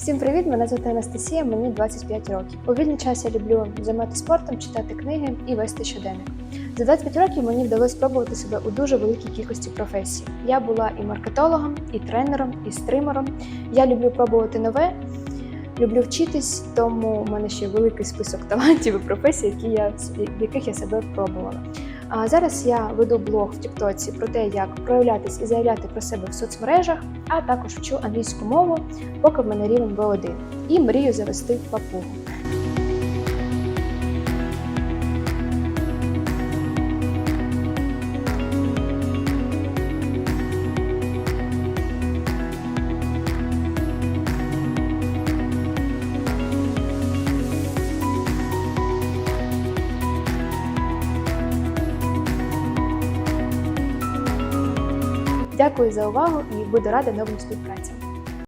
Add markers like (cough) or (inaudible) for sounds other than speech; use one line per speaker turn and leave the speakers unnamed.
Всім привіт! Мене звати Анастасія, мені 25 років. У вільний час я люблю займатися спортом, читати книги і вести щоденник. За 25 років мені вдалося спробувати себе у дуже великій кількості професій. Я була і маркетологом, і тренером, і стримером. Я люблю пробувати нове, люблю вчитись, тому в мене ще великий список (laughs) талантів і професій, які я, в яких я себе пробувала. А зараз я веду блог в Тіктоці про те, як проявлятись і заявляти про себе в соцмережах, а також вчу англійську мову, поки в мене рівень B1. І мрію завести папугу. Дякую за увагу і буду рада новим співпрацям.